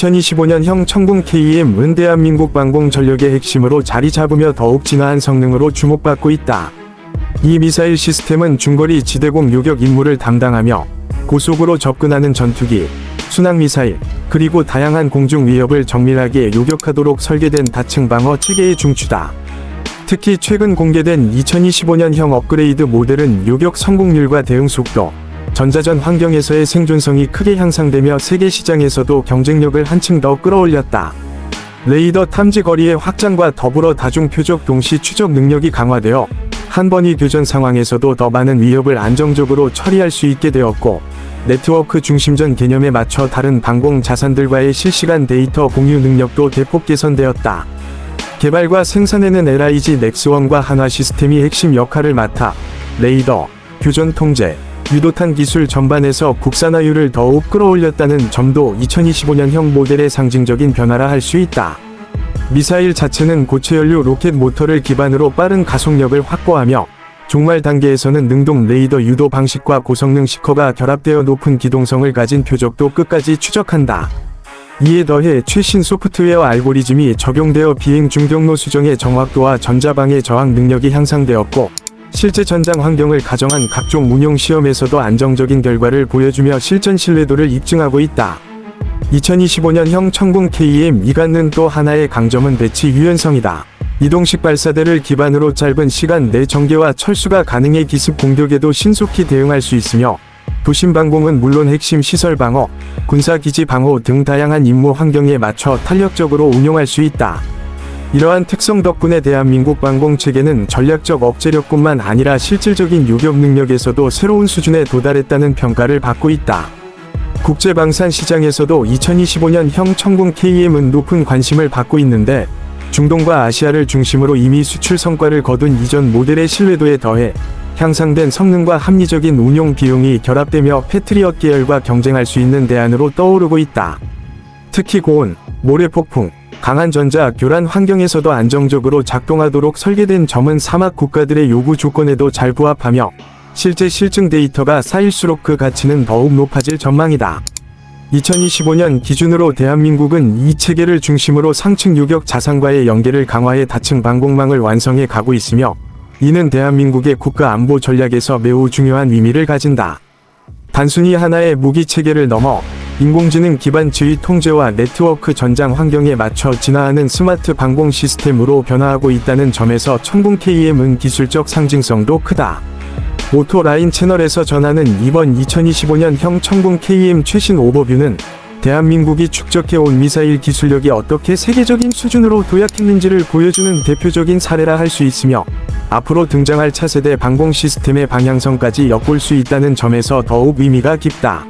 2025년형 천궁 KEM은 대한민국 방공 전력의 핵심으로 자리 잡으며 더욱 진화한 성능으로 주목받고 있다. 이 미사일 시스템은 중거리 지대공 요격 임무를 담당하며 고속으로 접근하는 전투기, 순항미사일, 그리고 다양한 공중 위협을 정밀하게 요격하도록 설계된 다층 방어 체계의 중추다. 특히 최근 공개된 2025년형 업그레이드 모델은 요격 성공률과 대응 속도, 전자전 환경에서의 생존성이 크게 향상되며 세계 시장에서도 경쟁력을 한층 더 끌어올렸다. 레이더 탐지 거리의 확장과 더불어 다중 표적 동시 추적 능력이 강화되어 한 번의 교전 상황에서도 더 많은 위협을 안정적으로 처리할 수 있게 되었고 네트워크 중심전 개념에 맞춰 다른 방공 자산들과의 실시간 데이터 공유 능력도 대폭 개선되었다. 개발과 생산에는 LIG 넥스원과 한화 시스템이 핵심 역할을 맡아 레이더, 교전 통제, 유도탄 기술 전반에서 국산화율을 더욱 끌어올렸다는 점도 2025년형 모델의 상징적인 변화라 할 수 있다. 미사일 자체는 고체연료 로켓 모터를 기반으로 빠른 가속력을 확보하며 종말 단계에서는 능동 레이더 유도 방식과 고성능 시커가 결합되어 높은 기동성을 가진 표적도 끝까지 추적한다. 이에 더해 최신 소프트웨어 알고리즘이 적용되어 비행 중 경로 수정의 정확도와 전자방해 저항 능력이 향상되었고 실제 전장 환경을 가정한 각종 운용 시험에서도 안정적인 결과를 보여주며 실전 신뢰도를 입증하고 있다. 2025년형 천궁 KEM 이간는 또 하나의 강점은 배치 유연성이다. 이동식 발사대를 기반으로 짧은 시간 내 전개와 철수가 가능해 기습 공격에도 신속히 대응할 수 있으며 도심 방공은 물론 핵심 시설 방어, 군사 기지 방어 등 다양한 임무 환경에 맞춰 탄력적으로 운용할 수 있다. 이러한 특성 덕분에 대한민국 방공 체계는 전략적 억제력뿐만 아니라 실질적인 요격 능력에서도 새로운 수준에 도달했다는 평가를 받고 있다. 국제방산 시장에서도 2025년형 천궁 KEM은 높은 관심을 받고 있는데 중동과 아시아를 중심으로 이미 수출 성과를 거둔 이전 모델의 신뢰도에 더해 향상된 성능과 합리적인 운용 비용이 결합되며 패트리엇 계열과 경쟁할 수 있는 대안으로 떠오르고 있다. 특히 고온, 모래폭풍, 강한 전자 교란 환경에서도 안정적으로 작동하도록 설계된 점은 사막 국가들의 요구 조건에도 잘 부합하며 실제 실증 데이터가 쌓일수록 그 가치는 더욱 높아질 전망이다. 2025년 기준으로 대한민국은 이 체계를 중심으로 상층 유격 자산과의 연계를 강화해 다층 방공망을 완성해 가고 있으며 이는 대한민국의 국가 안보 전략에서 매우 중요한 의미를 가진다. 단순히 하나의 무기 체계를 넘어 인공지능 기반 지휘 통제와 네트워크 전장 환경에 맞춰 진화하는 스마트 방공 시스템으로 변화하고 있다는 점에서 천궁 KM은 기술적 상징성도 크다. 오토라인 채널에서 전하는 이번 2025년형 천궁 KM 최신 오버뷰는 대한민국이 축적해온 미사일 기술력이 어떻게 세계적인 수준으로 도약했는지를 보여주는 대표적인 사례라 할 수 있으며 앞으로 등장할 차세대 방공 시스템의 방향성까지 엿볼 수 있다는 점에서 더욱 의미가 깊다.